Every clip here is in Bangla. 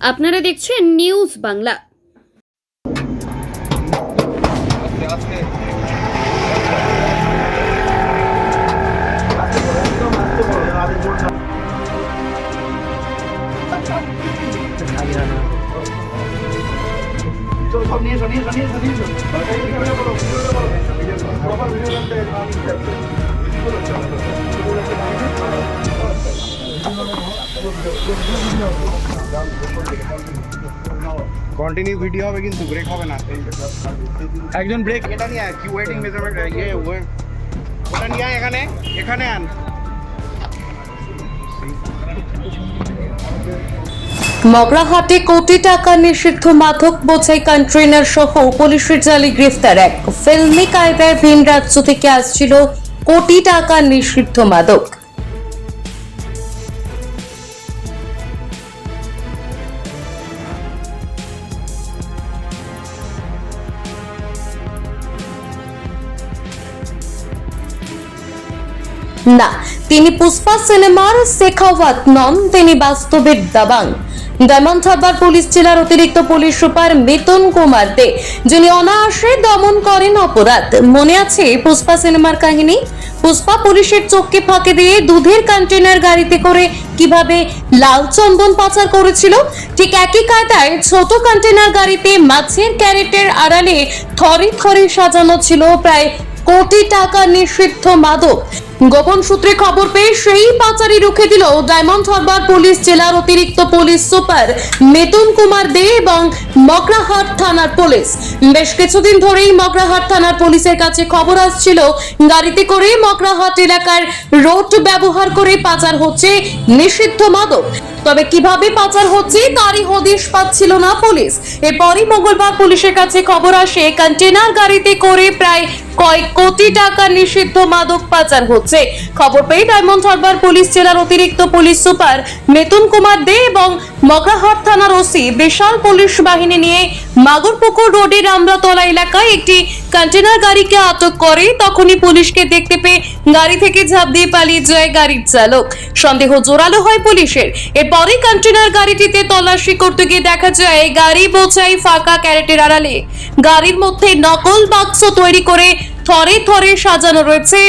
আপনারা দেখছেন নিউজ বাংলা। কন্টিনিউ ভিডিও হবে কিন্তু ব্রেক হবে না। একজন ব্রেক এটা নিয়ে আয় কি ওয়েটিং মেজারমেন্ট ইয়ে ওয়ে। ওটা নিয়ে আয় এখানে এখানে আন। মগরাহাটে কোটি টাকা নিষিদ্ধ মাদক বোঝাই কন্টেইনার সহ পুলিশের জালে গ্রেফতার এক। ফিল্মি কায়দায় ভিন রাজ্য থেকে আসছিল কোটি টাকা নিষিদ্ধ মাদক। না, তিনি পুষ্পা সিনেমার শেখাওয়াত নন, তিনি বাস্তবের দাবাং। ডায়মন্ড হারবার পুলিশ জেলার অতিরিক্ত পুলিশ সুপার মিতুন কুমার দে যিনি অনায়াসে দমন করেন অপরাধ। মনে আছে পুষ্পা সিনেমার কাহিনী? পুষ্পা পুলিশের চোখকে ফাঁকে দিয়ে দুধের কন্টেনার গাড়িতে করে কীভাবে লাল চন্দন পাচার করেছিল? ঠিক একই কায়দায় ছোট কন্টেনার গাড়িতে মাছের ক্যারেটের আড়ালে থরে থরে সাজানো ছিল প্রায় কোটি টাকা নিষিদ্ধ মাদক। গোপন সূত্রে খবর পেয়ে সেই পাচারি রুখে দিল ডায়মন্ড হারবার পুলিশ জেলার অতিরিক্ত পুলিশ সুপার মেতুন কুমার দে এবং মগরাহাট থানার পুলিশ। বেশ কিছুদিন ধরেই মগরাহাট থানার পুলিশের কাছে খবর আসছিল, গাড়িতে করে মগরাহাট এলাকার রোড ব্যবহার করে পাচার হচ্ছে নিষিদ্ধ মাদক। তবে কীভাবে পাচার হচ্ছে তারই হদিশ পাচ্ছিল না পুলিশ। এরপরই মঙ্গলবার পুলিশের কাছে খবর আসে কন্টেনার গাড়িতে করে প্রায় কয়েক কোটি টাকা নিষিদ্ধ মাদক পাচার হচ্ছে। খবর পেয়ে ডায়মন্ড হারবার পুলিশ জেলার অতিরিক্ত পুলিশ সুপার মিতুন কুমার দে এবং মগরাহাট থানার ওসি বিশাল পুলিশ বাহিনী নিয়ে মাগুরপুকুর রোডের আমরাতলা এলাকায় একটি কন্টেনার গাড়িকে আটক করে। তখনই পুলিশকে দেখতে পেয়ে গাড়ি থেকে ঝাঁপ দিয়ে পালিয়ে যায় গাড়ির চালক। সন্দেহ জোরালো হয় পুলিশের। এরপরই কন্টেনার গাড়িটিতে তল্লাশি করতে গিয়ে দেখা যায়, গাড়ি বোঝাই ফাঁকা ক্যারেটের আড়ালে। গাড়ির মধ্যে নকল বাক্স তৈরি করে থরে থরে সাজানো রয়েছে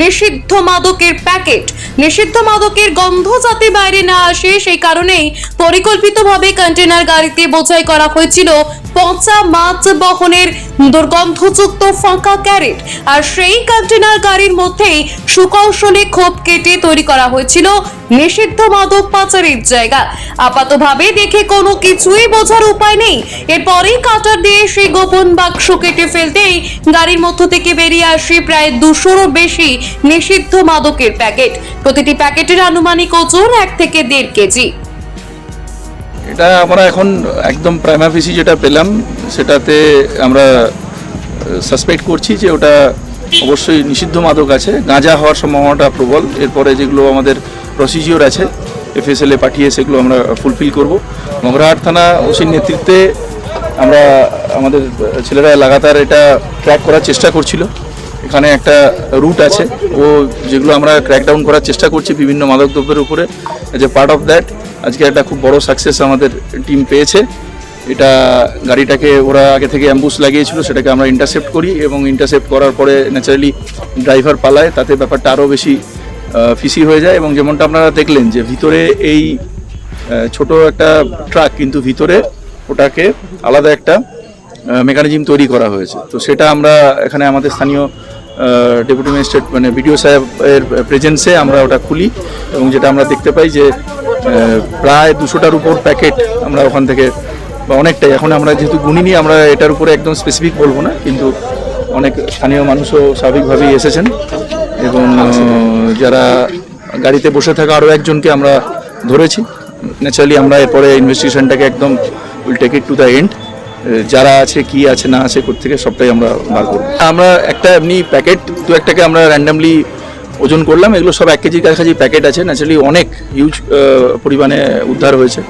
নিষিদ্ধ মাদকের প্যাকেট। নিষিদ্ধ মাদকের গন্ধ যাতে বাইরে না আসে, সেই কারণেই পরিকল্পিতভাবে কন্টেনার গাড়িতে বোঝাই করা হয়েছিল পচা মাছ বহনের দুর্গন্ধযুক্ত ফাঁকা ক্যারেট আর সেই কন্টেনার গাড়ির মধ্যেই সুকৌশলে খোপ কেটে তৈরি করা হয়েছিল নিষিদ্ধ মাদক পাচারের জায়গা। আপাতভাবে দেখে কোনো কিছুই বোঝার উপায় নেই। এরপরেই কাটার দিয়ে সেই গোপন বাক্স কেটে ফেলতেই গাড়ির মধ্য থেকে বেরিয়ে আসে প্রায় দুশোরও বেশি নিষিদ্ধ মাদকের প্যাকেট। প্রতিটি প্যাকেটের আনুমানিক ওজন এক থেকে দেড় কেজি। এটা আমরা এখন একদম প্রাইমাফিসি যেটা পেলাম, সেটাতে আমরা সাসপেক্ট করছি যে ওটা অবশ্যই নিষিদ্ধ মাদক আছে। গাঁজা হওয়ার সম্ভাবনাটা প্রবল। এরপরে যেগুলো আমাদের প্রসিজিওর আছে এফএসএল পাঠিয়ে সেগুলো আমরা ফুলফিল করব। মগরাহাট থানা ওসির নেতৃত্বে আমরা আমাদের ছেলেরা লাগাতার এটা ট্র্যাক করার চেষ্টা করছিল। এখানে একটা রুট আছে। ও যেগুলো আমরা ক্র্যাকডাউন করার চেষ্টা করছি বিভিন্ন মাদক দ্রব্যের উপরে যে পার্ট অফ দ্যাট আজকে একটা খুব বড় সাকসেস আমাদের টিম পেয়েছে। এটা গাড়িটাকে ওরা আগে থেকে অ্যাম্বুস লাগিয়েছিল, সেটাকে আমরা ইন্টারসেপ্ট করি এবং ইন্টারসেপ্ট করার পরে ন্যাচারালি ড্রাইভার পালায়, তাতে ব্যাপারটা আরও বেশি ফিসি হয়ে যায় এবং যেমনটা আপনারা দেখলেন যে ভিতরে এই ছোট একটা ট্রাক কিন্তু ভিতরে ওটাকে আলাদা একটা মেকানিজম তৈরি করা হয়েছে। তো সেটা আমরা এখানে আমাদের স্থানীয় ডেপুটি ম্যাজিস্ট্রেট মানে বিডিও সাহেবের প্রেজেন্সে আমরা ওটা খুলি এবং যেটা আমরা দেখতে পাই যে প্রায় দুশোটার উপর প্যাকেট আমরা ওখান থেকে, বা অনেকটাই। এখন আমরা যেহেতু গুনিনি, আমরা এটার উপরে একদম স্পেসিফিক বলব না, কিন্তু অনেক স্থানীয় মানুষও স্বাভাবিকভাবেই এসেছেন এবং যারা গাড়িতে বসে থাকা আরও একজনকে আমরা ধরেছি। ন্যাচারালি আমরা এরপরে ইনভেস্টিগেশনটাকে একদম will take it to the end যারা আছে কি আছে না আছে থেকে সবটাই আমরা বার করব। আমরা একটা এমনি প্যাকেট দু একটাকে আমরা র্যান্ডামলি ওজন করলাম। এগুলো সব এক কেজির কাছাকাছি প্যাকেট আছে। ন্যাচারালি অনেক হিউজ পরিমাণে উদ্ধার হয়েছে।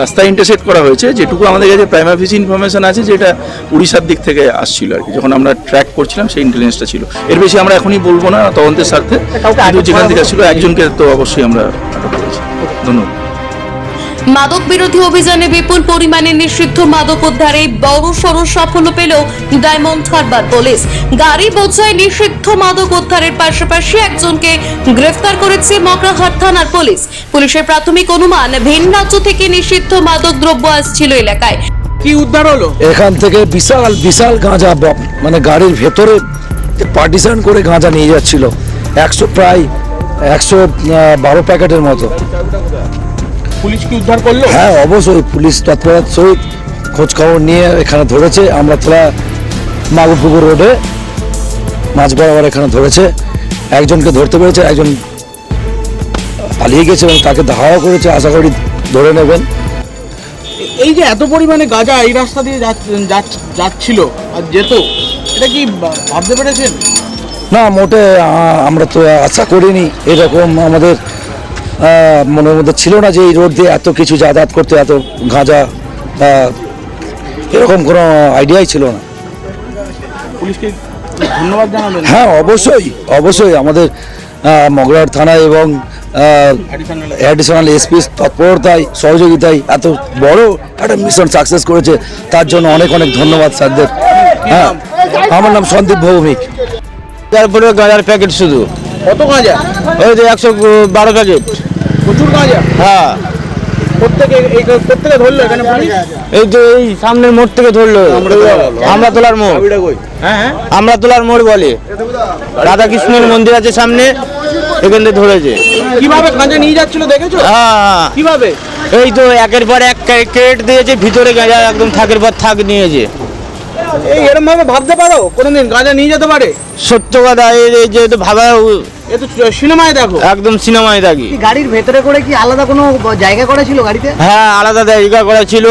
রাস্তায় ইন্টারসেক্ট করা হয়েছে। যেটুকু আমাদের কাছে প্রাইমারি ইনফরমেশন আছে যেটা উড়িষ্যার দিক থেকে আসছিল আর কি। যখন আমরা ট্র্যাক করছিলাম সেই ইন্টেলিজেন্সটা ছিল। এর বেশি আমরা এখনই বলব না তদন্তের স্বার্থে। কিন্তু যেখান থেকে আসছিল একজনকে তো অবশ্যই আমরা আটক করেছি। ধন্যবাদ। মাদক বিরোধী অভিযানে বিপুল পরিমাণে নিষিদ্ধ মাদক উদ্ধারে বড় সড় সাফল্য পেল ডায়মন্ড হারবার পুলিশ। গাড়ি বোঝায় নিষিদ্ধ মাদক উদ্ধারের পাশাপাশি একজনকে গ্রেফতার করেছে মগরাহাট থানার পুলিশ। পুলিশের প্রাথমিক অনুমান ভিন রাজ্য থেকে নিষিদ্ধ মাদক দ্রব্য আসছিল এলাকায়। কি উদ্ধার হলো? এখান থেকে বিশাল বিশাল গাঁজা ব- মানে গাড়ির ভেতরে পার্টিশন করে গাঁজা নিয়ে যাচ্ছিল। একশো প্রায় একশো বারো প্যাকেটের মতো। পুলিশ কি উদ্ধার করল? হ্যাঁ অবশ্যই পুলিশ তৎপরতার সহিত খোঁজ খবর নিয়ে এখানে ধরেছে। আমরা তোলা মাগুরপুকুর রোডে মাছ বরাবর এখানে ধরেছে। একজনকে ধরতে পেরেছে একজন পালিয়ে গেছে এবং তাকে ধাওয়া করেছে। আশা করি ধরে নেবেন। এই যে এত পরিমাণে গাঁজা এই রাস্তা দিয়ে যাচ- যাচ- যাচ্ছিল আর যেত এটা কি ভাবতে পেরেছেন? না মোটে আমরা তো আশা করিনি। এরকম আমাদের মনের মধ্যে ছিল না যে এই রোড দিয়ে এত কিছু যাতায়াত করতে এত গাঁজা এরকম কোনো আইডিয়াই ছিল না। পুলিশকে ধন্যবাদ জানাবেন? হ্যাঁ অবশ্যই অবশ্যই আমাদের আহ, মগরার থানায় এবং অ্যাডিশনাল এসপি তৎপরতায় সহযোগিতায় এত বড় একটা মিশন সাকসেস করেছে তার জন্য অনেক অনেক ধন্যবাদ স্যারদের। হ্যাঁ আমার নাম সন্দীপ ভৌমিক। তারপরে গাঁজার প্যাকেট শুধু। কত গাঁজা? ওই যে একশো বারো প্যাকেট প্রচুর গাঁজা? হ্যাঁ। এই এই সামনের মোড় থেকে ধরলো। আমরা তোলার মোড়। হ্যাঁ হ্যাঁ। আমরা তোলার মোড় বলে। রাধাকৃষ্ণের মন্দির আছে সামনে। এখান থেকে ধরেছে। কীভাবে গাঁজা নিয়ে যাচ্ছিল দেখেছ? হ্যাঁ হ্যাঁ। কীভাবে? এই তো একের পর এক ক্রেট দিয়েছে ভিতরে গাঁজা একদম থাকের পর থাক নিয়েছে। এই এরকম ভাবে ভাবতে পারো? কোনোদিন গাঁজা নিয়ে যেতে পারে। সত্য কথা এই এই যে তো ভাবা এ তো সিনেমায় দেখো। একদম সিনেমায় থাকি গাড়ির ভেতরে করে কি আলাদা কোনো জায়গা করা ছিল গাড়িতে? হ্যাঁ আলাদা জায়গা করা ছিল।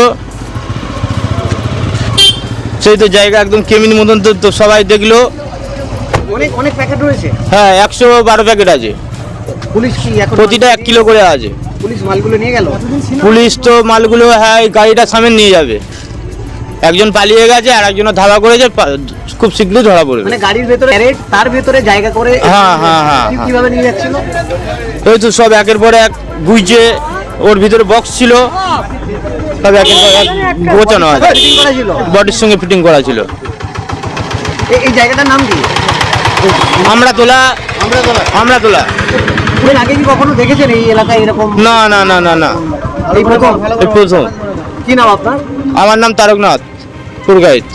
সেই তো জায়গা একদম কেমিন মতন তো তো সবাই দেখল। অনেক অনেক প্যাকেট রয়েছে। হ্যাঁ একশো বারো প্যাকেট আছে। পুলিশ কি এখন প্রতিটা এক কিলো করে আছে। পুলিশ মালগুলো নিয়ে গেল? পুলিশ তো মালগুলো হ্যাঁ এই গাড়িটা সামনে নিয়ে যাবে। একজন পালিয়ে গেছে আর একজন ধাওয়া করেছে খুব শীঘ্রই ধরা পড়বে। মানে গাড়ির ভেতরে তার ভেতরে জায়গা করে হ্যাঁ, হ্যাঁ, হ্যাঁ, হ্যাঁ। কীভাবে নিয়ে যাচ্ছিল? ওই তো সব একের পর এক গুইছে ওর ভিতরে বক্স ছিল। সব একের পর এক গোছানো আছে। ফিটিং করা ছিল? বডির সঙ্গে ফিটিং করা ছিল। এই- জায়গাটার নাম কি? আমরা তোলা আমরা তোলা আমরা এর আগে কি কখনো দেখেছেন এই এলাকায় এরকম? না না না না না। এই প্রথম। কি নাম আপনার? আমার নাম তারকনাথ। Tour guide.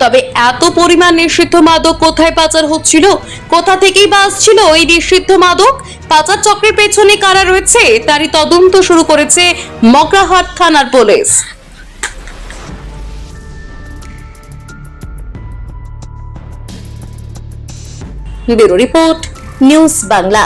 তবে এত পরিমাণ নিষিদ্ধ মাদক কোথায় পাচার হচ্ছিল? কোথা থেকেই বা আসছিল ওই নিষিদ্ধ মাদক? পাচার চক্রের পেছনে কারা রয়েছে? তারই তদন্ত শুরু করেছে মগরাহাট থানার police. Bureau report, news Bangla.